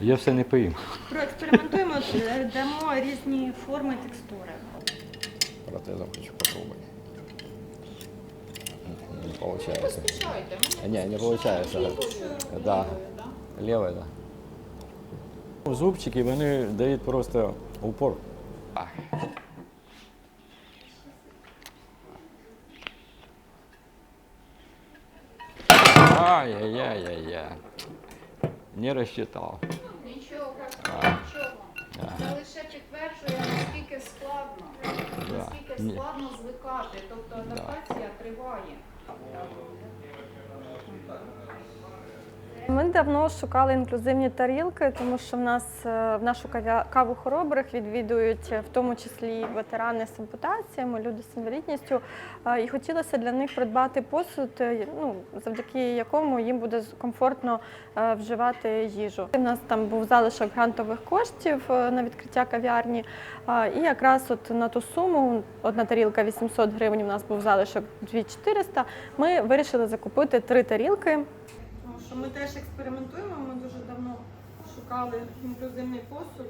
Я все не поїм. Проекспериментуємо, е, дамо різні форми, текстури. Протезом хочу попробовать. Не получается. Не, не получается. Да. Левой, да. Зубчики вони дають просто упор. Ай-яй-яй-яй-яй. Не розчитав. Підтверджує, наскільки складно, наскільки складно звикати. Тобто адаптація триває. Ми давно шукали інклюзивні тарілки, тому що в нас е, в нашу каву хоробрих відвідують е, в тому числі ветерани з ампутаціями, люди з інвалідністю. Е, І хотілося для них придбати посуд, ну, завдяки якому їм буде комфортно вживати їжу. У нас там був залишок грантових коштів на відкриття кав'ярні. І якраз от на ту суму, одна тарілка 800 гривень, у нас був залишок 2400, ми вирішили закупити три тарілки. Ми теж експериментуємо, ми дуже давно шукали інклюзивний посуд.